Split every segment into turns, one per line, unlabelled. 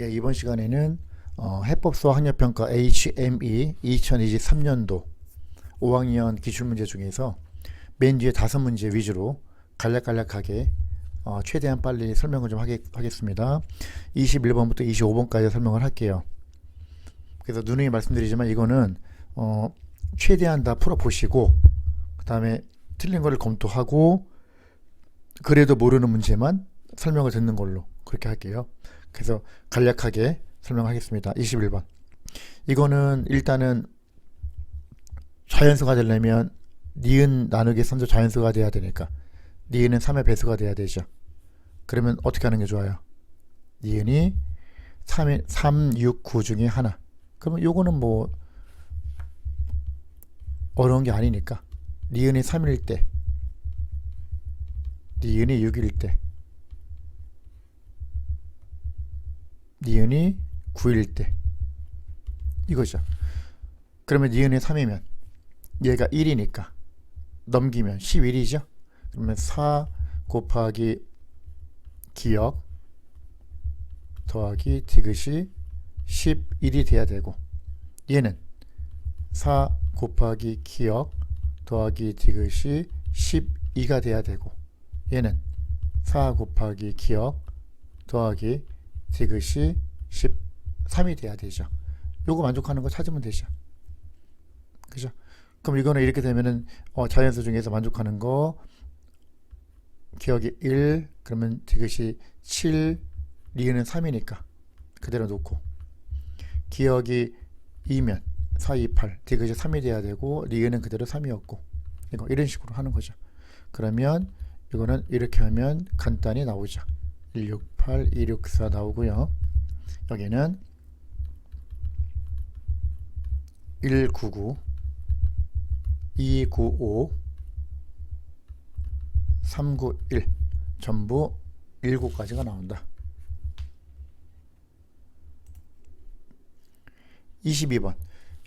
예, 이번 시간에는 어, 해법수학 학력평가 HME 2023년도 5학년 기출문제 중에서 맨 뒤에 다섯 문제 위주로 간략간략하게 어, 최대한 빨리 설명을 좀 하겠, 하겠 습니다. 21번부터 25번까지 설명을 할게요. 그래서 누누이 말씀드리지만 이거는 어, 최대한 다 풀어보시고 그 다음에 틀린 거를 검토하고 그래도 모르는 문제만 설명을 듣는 걸로 그렇게 할게요. 그래서 간략하게 설명하겠습니다. 21번. 이거는 일단은 자연수가 되려면 니은 나누기 3도 자연수가 돼야 되니까 니은은 3의 배수가 돼야 되죠. 그러면 어떻게 하는 게 좋아요? 니은이 3, 3 6, 9 중에 하나. 그러면 요거는 뭐 어려운 게 아니니까 니은이 3일 때 니은이 6일 때 니은이 9일 때 이거죠. 그러면 니은이 3이면 얘가 1이니까 넘기면 11이죠. 그러면 4 곱하기 기억 더하기 디귿이 11이 돼야 되고 얘는 4 곱하기 기억 더하기 디귿이 12가 돼야 되고 얘는 4 곱하기 기억 더하기 디귿이 13이 돼야 되죠. 요거 만족하는 거 찾으면 되죠. 그죠? 그럼 이거는 이렇게 되면은 어, 자연수 중에서 만족하는 거 기억이 1 그러면 디귿이 7 리은은 3이니까 그대로 놓고 기억이 2면 4, 2, 8 디귿이 3이 돼야 되고 리은은 그대로 3이었고 이거 이런 식으로 하는 거죠. 그러면 이거는 이렇게 하면 간단히 나오죠. 168, 264 나오고요. 여기는 199, 295, 391 전부 7가지가 나온다. 22번.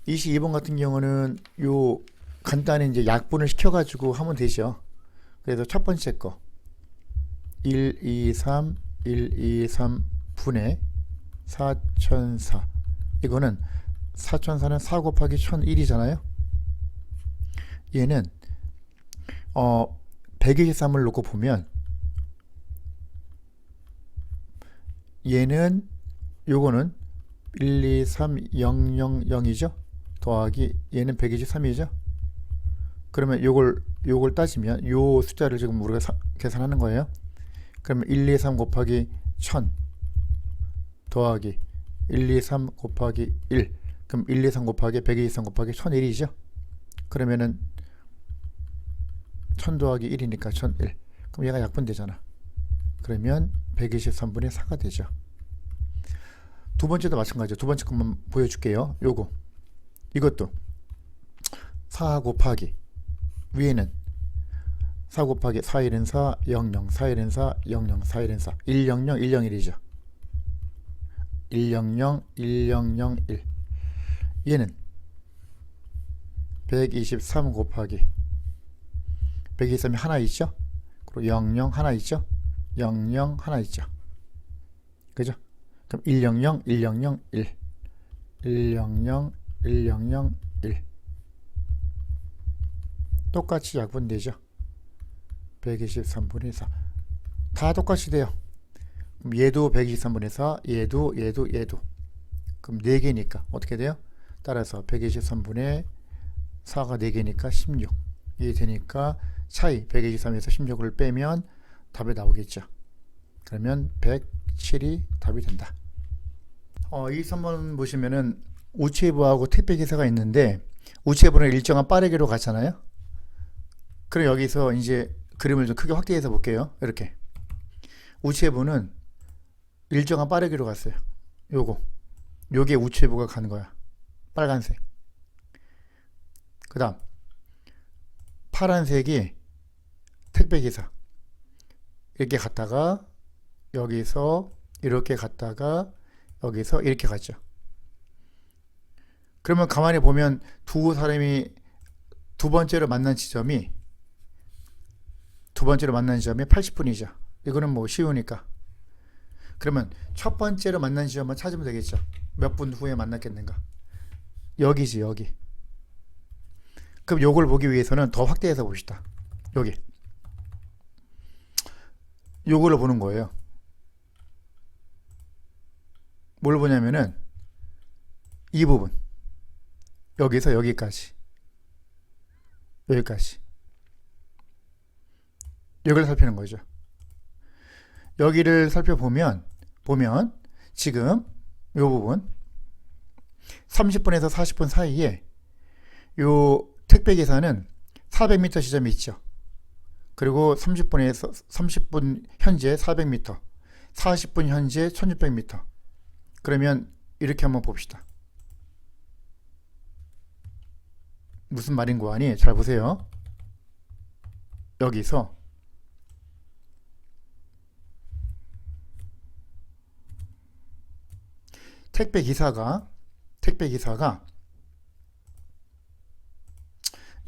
22번 같은 경우는 요 간단히 이제 약분을 시켜가지고 하면 되죠. 그래서 첫 번째 거 1, 2, 3, 1, 2, 3 분의 4004 이거는 4004는 4 곱하기 1001이잖아요. 얘는 어 123을 놓고 보면 얘는 요거는 1, 2, 3, 0, 0, 0이죠. 더하기 얘는 123이죠. 그러면 요걸 요걸 따지면 요 숫자를 지금 우리가 사, 계산하는 거예요. 그러면 1, 2, 3 곱하기 1000 더하기 1, 2, 3 곱하기 1 그럼 1, 2, 3 곱하기 123 곱하기 1001이죠. 그러면은 1000 더하기 1이니까 1001 그럼 얘가 약분되잖아. 그러면 123분의 4가 되죠. 두 번째도 마찬가지죠. 두 번째 것만 보여줄게요. 요거 이것도 4 곱하기 위에는 4 곱하기 4일은 4, 00, 4일은 4, 00, 4일은 4, 100, 101이죠. 100, 1001 얘는 123 곱하기 123이 하나 있죠? 그리고 00 하나 있죠? 00 하나 있죠? 그죠? 그럼 100, 100, 1 100, 100, 1 똑같이 약분되죠? 123분의 4. 다 똑같이 돼요. 그럼 얘도 123분의 4, 얘도, 얘도, 얘도. 그럼 4개니까 어떻게 돼요? 따라서 123분의 4가 4개니까 16. 이게 되니까 차이 123에서 16을 빼면 답이 나오겠죠. 그러면 107이 답이 된다. 어, 이 3번 보시면은 우체부하고 택배 기사가 있는데 우체부는 일정한 빠르기로 가잖아요. 그럼 여기서 이제 그림을 좀 크게 확대해서 볼게요. 이렇게 우체부는 일정한 빠르기로 갔어요. 요거 요게 우체부가 가는 거야. 빨간색. 그 다음 파란색이 택배 기사. 이렇게 갔다가 여기서 이렇게 갔다가 여기서 이렇게 갔죠. 그러면 가만히 보면 두 사람이 두 번째로 만난 지점이 두 번째로 만난 지점이 80분이죠. 이거는 뭐 쉬우니까. 그러면 첫 번째로 만난 지점만 찾으면 되겠죠. 몇 분 후에 만났겠는가? 여기지 여기. 그럼 요걸 보기 위해서는 더 확대해서 봅시다. 여기. 요걸로 보는 거예요. 뭘 보냐면은 이 부분. 여기서 여기까지. 여기까지. 여기를 살피는 거죠. 여기를 살펴보면 보면 지금 요 부분 30분에서 40분 사이에 요 택배 기사는 400m 지점이 있죠. 그리고 30분에서 30분 현재 400m, 40분 현재 1600m. 그러면 이렇게 한번 봅시다. 무슨 말인 거 아니? 잘 보세요. 여기서 택배 기사가 택배 기사가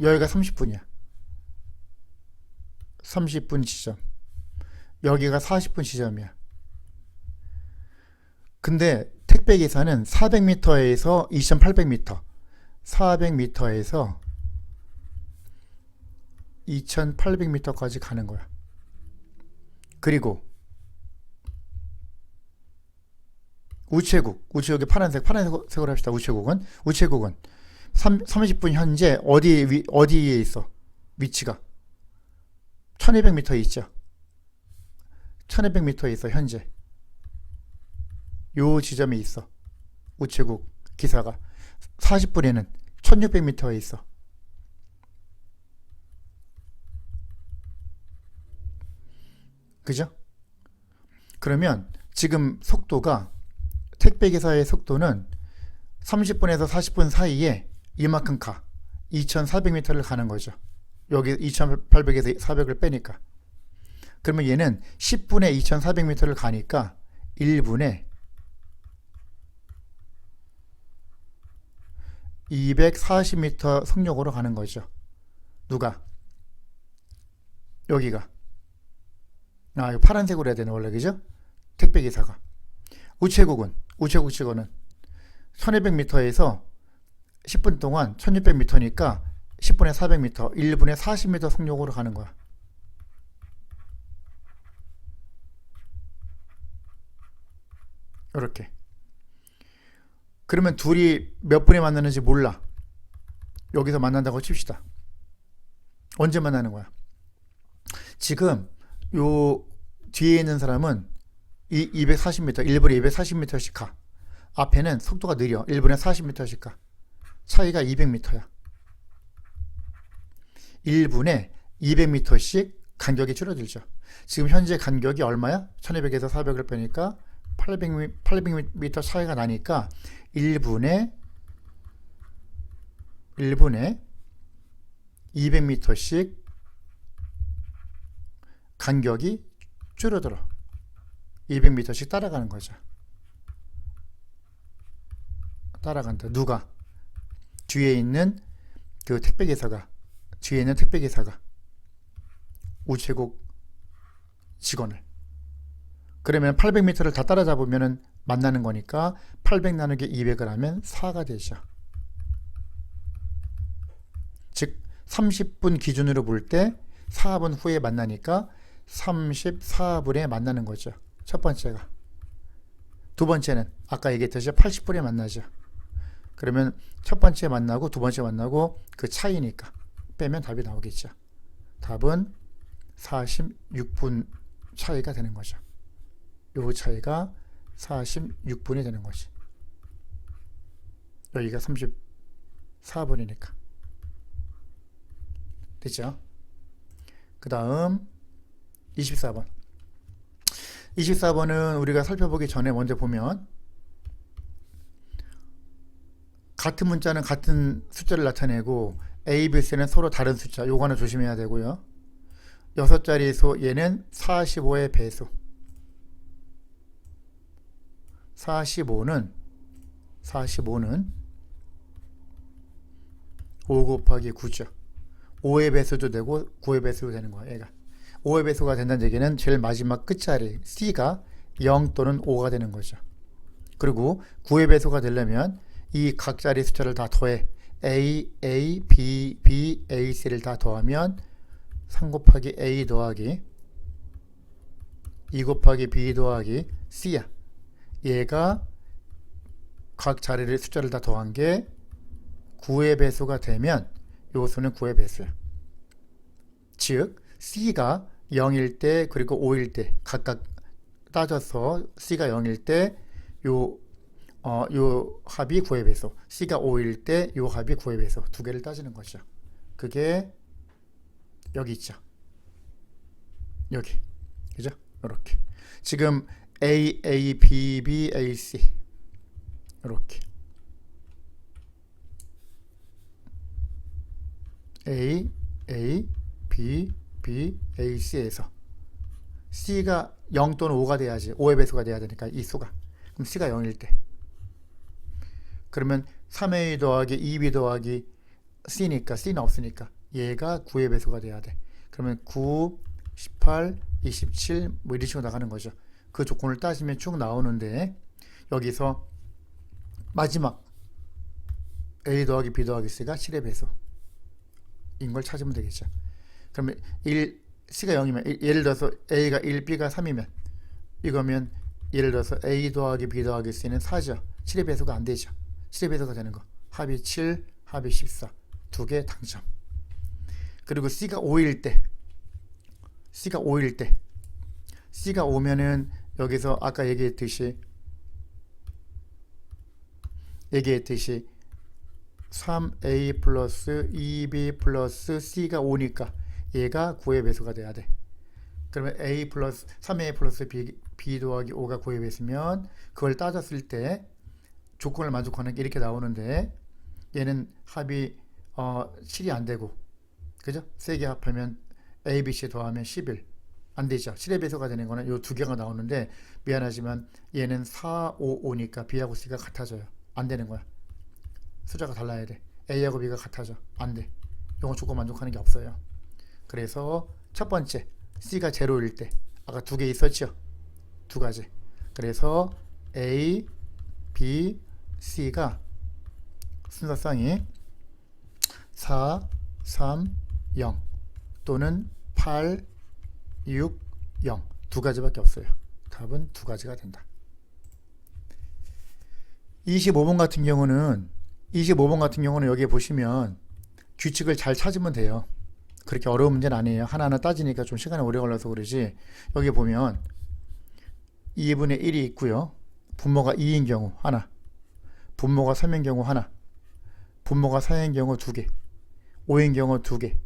여기가 30분이야. 30분 지점. 여기가 40분 지점이야. 근데 택배 기사는 400m에서 2,800m, 400m에서 2,800m까지 가는 거야. 그리고 우체국, 우체국이 파란색, 파란색으로 합시다. 우체국은 우체국은 3, 30분 현재 어디 위, 어디에 있어? 위치가 1200m에 있죠. 1200m에 있어 현재. 요 지점에 있어. 우체국 기사가 40분에는 1600m에 있어. 그죠? 그러면 지금 속도가 택배 기사의 속도는 30분에서 40분 사이에 이만큼 가. 2400m를 가는 거죠. 여기 2800에서 400을 빼니까. 그러면 얘는 10분에 2400m를 가니까 1분에 240m 속력으로 가는 거죠. 누가? 여기가. 아, 이거 파란색으로 해야 되네, 원래, 그죠? 택배 기사가. 우체국은, 우체국 직원은 1200m에서 10분 동안 1600m니까 10분에 400m, 1분에 40m 속력으로 가는 거야. 이렇게. 그러면 둘이 몇 분에 만나는지 몰라. 여기서 만난다고 칩시다. 언제 만나는 거야? 지금 요 뒤에 있는 사람은 이 240m, 1분에 240m씩 가. 앞에는 속도가 느려. 1분에 40m씩 가. 차이가 200m야. 1분에 200m씩 간격이 줄어들죠. 지금 현재 간격이 얼마야? 1200에서 400을 빼니까 800, 800m 차이가 나니까 1분에 1분에 200m씩 간격이 줄어들어. 200m씩 따라가는 거죠. 따라간다. 누가? 뒤에 있는 그 택배 기사가 뒤에 있는 택배 기사가 우체국 직원을 그러면 800m를 다 따라잡으면 만나는 거니까 800 나누기 200을 하면 4가 되죠. 즉 30분 기준으로 볼 때 4분 후에 만나니까 34분에 만나는 거죠. 첫 번째가. 두 번째는 아까 얘기했듯이 80분에 만나죠. 그러면 첫 번째 만나고 두 번째 만나고 그 차이니까 빼면 답이 나오겠죠. 답은 46분 차이가 되는 거죠. 요 차이가 46분이 되는 거지. 여기가 34분이니까. 됐죠? 그 다음 24번. 24번은 우리가 살펴보기 전에 먼저 보면 같은 문자는 같은 숫자를 나타내고 A, B, C는 서로 다른 숫자. 요거는 조심해야 되고요. 여섯 자리 수 얘는 45의 배수. 45는 45는 5 곱하기 9죠. 5의 배수도 되고 9의 배수도 되는 거야, 얘가. 5의 배수가 된다는 얘기는 제일 마지막 끝자리 C가 0 또는 5가 되는 거죠. 그리고 9의 배수가 되려면 이 각 자리 숫자를 다 더해 A, A, B, B, A, C를 다 더하면 3 곱하기 A 더하기 2 곱하기 B 더하기 C야. 얘가 각 자리를 숫자를 다 더한 게 9의 배수가 되면 요 수는 9의 배수야. 즉 C가 0일 때 그리고 5일 때 각각 따져서 C가 0일 때요 어, 요 합이 9회배소 C가 5일 때 요 합이 9회배소 두 개를 따지는 것이죠. 그게 여기 있죠. 여기. 그죠? 이렇게. 지금 A, A, B, B, A, C 이렇게 A, A, B, BAC에서 C가 0 또는 5가 돼야지 5의 배수가 돼야 되니까 이 수가. 그럼 C가 0일 때. 그러면 3A 더하기 2B 더하기 C니까 C는 없으니까 얘가 9의 배수가 돼야 돼. 그러면 9, 18, 27 뭐 이런 식으로 나가는 거죠. 그 조건을 따지면 쭉 나오는데 여기서 마지막 A 더하기 B 더하기 C가 7의 배수 인걸 찾으면 되겠죠. 그러면 1, C가 0이면 예를 들어서 A가 1, B가 3이면 이거면 예를 들어서 A 더하기 B 더하기 C는 4죠. 7의 배수가 안 되죠. 7의 배수가 되는 거. 합이 7, 합이 14. 두 개 당첨. 그리고 C가 5일 때 C가 5일 때 C가 5면은 여기서 아까 얘기했듯이 얘기했듯이 3A 플러스 2B 플러스 C가 5니까 얘가 9의 배수가 돼야 돼. 그러면 a 플러스 3a 플러스 b, b 더하기 5가 9의 배수면 그걸 따졌을 때 조건을 만족하는 게 이렇게 나오는데 얘는 합이 어, 7이 안 되고 그죠? 세 개 합하면 a, b, c 더하면 11. 안 되죠. 7의 배수가 되는 거는 요 두 개가 나오는데 미안하지만 얘는 4, 5, 5니까 b하고 c가 같아져요. 안 되는 거야. 숫자가 달라야 돼. a하고 b가 같아져. 안 돼. 요거 조건 만족하는 게 없어요. 그래서 첫 번째 C가 제로일 때 아까 두 개 있었죠? 두 가지. 그래서 A, B, C가 순서쌍이 4, 3, 0 또는 8, 6, 0 두 가지밖에 없어요. 답은 두 가지가 된다. 25번 같은 경우는 25번 같은 경우는 여기 보시면 규칙을 잘 찾으면 돼요. 그렇게 어려운 문제는 아니에요. 하나는 따지니까 좀 시간이 오래 걸려서 그러지. 여기 보면 2분의 1이 있고요. 분모가 2인 경우 하나. 분모가 3인 경우 하나. 분모가 4인 경우 두 개. 5인 경우 두 개.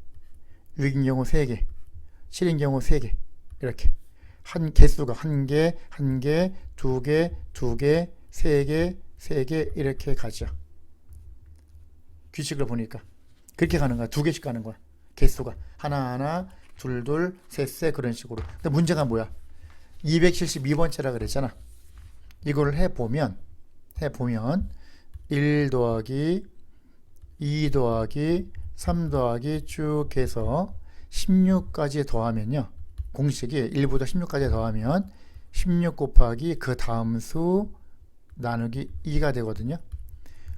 6인 경우 세 개. 7인 경우 세 개. 이렇게 한 개수가 한 개, 한 개, 두 개, 두 개, 세 개, 세 개 이렇게 가죠. 규칙을 보니까 그렇게 가는 거야. 두 개씩 가는 거야. 개수가 하나하나 둘둘 셋셋 그런 식으로. 근데 문제가 뭐야? 272번째라 그랬잖아. 이걸 해보면 해보면 1 더하기 2 더하기 3 더하기 쭉 해서 16까지 더하면요. 공식이 1보다 16까지 더하면 16 곱하기 그 다음 수 나누기 2가 되거든요.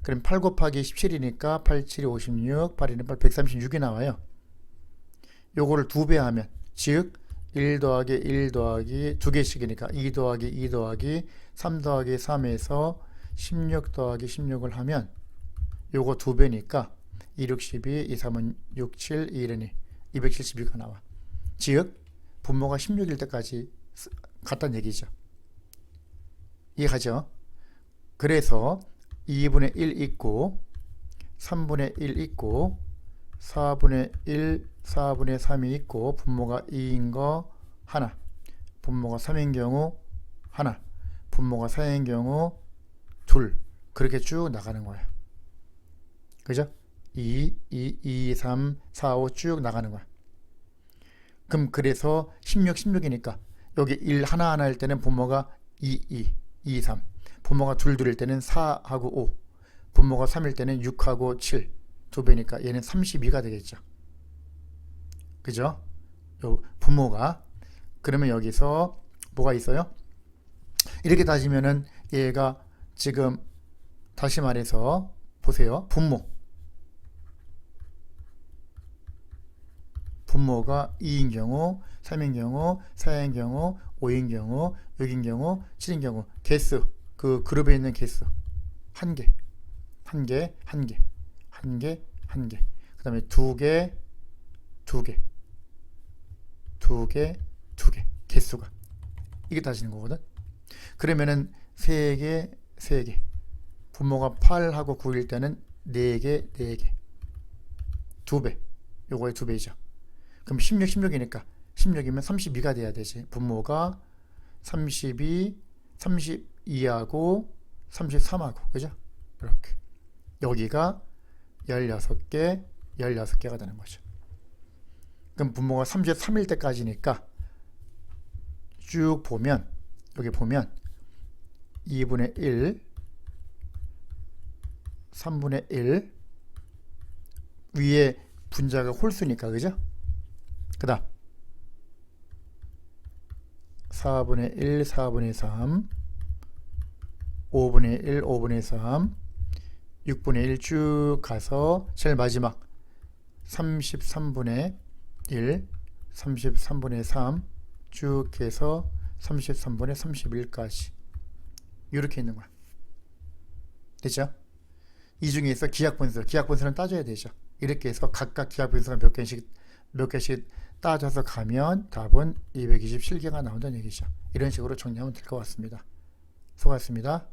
그럼 8 곱하기 17이니까 8 7이 56, 8, 2는 8, 136이 나와요. 요거를 두 배 하면 즉 1 더하기 1 더하기 두 개씩이니까 2 더하기 2 더하기 3 더하기 3에서 16 더하기 16을 하면 요거 두 배니까 2, 62, 2, 3은 6, 7, 이르니? 272가 나와. 즉 분모가 16일 때까지 갔단 얘기죠. 이해하죠? 그래서 2분의 1 있고 3분의 1 있고 4분의 1, 4분의 3이 있고 분모가 2인 거 하나 분모가 3인 경우 하나 분모가 4인 경우 둘. 그렇게 쭉 나가는 거야. 그죠? 2, 2, 2, 3, 4, 5 쭉 나가는 거야. 그럼 그래서 16, 16이니까 여기 1 하나하나 일 때는 분모가 2, 2, 2, 3 분모가 둘 둘일 때는 4하고 5 분모가 3일 때는 6하고 7 2배니까 얘는 32가 되겠죠. 그죠? 요 부모가 그러면 여기서 뭐가 있어요? 이렇게 따지면은 얘가 지금 다시 말해서 보세요. 분모 분모가 2인 경우, 3인 경우, 4인 경우, 5인 경우, 6인 경우, 7인 경우 개수 그 그룹에 있는 개수 한 개, 한 개, 한 개. 한 개, 한 개. 그 다음에 두 개, 두 개, 두 개, 두 개. 개수가 이게 따지는 거거든. 그러면은 세 개, 세 개. 분모가 8하고 9일 때는 네 개, 네 개. 두 배. 요거의 두 배이죠. 그럼 16, 16이니까 16이면 32가 돼야 되지. 분모가 32, 32하고 33하고 그죠? 이렇게 여기가 16개, 16개가 되는 거죠. 그럼 분모가 33일 때까지니까 쭉 보면 여기 보면 2분의 1, 3분의 1 위에 분자가 홀수니까 그죠? 그 다음 4분의 1, 4분의 3 5분의 1, 5분의 3 6분의 1 쭉 가서 제일 마지막 33분의 1, 33분의 3 쭉 해서 33분의 31까지 이렇게 있는 거야. 됐죠? 이 중에서 기하분수, 기하분수는 따져야 되죠. 이렇게 해서 각각 기하분수가 몇 개씩 몇 개씩 따져서 가면 답은 227개가 나온다는 얘기죠. 이런 식으로 정리하면 될 것 같습니다. 수고하셨습니다.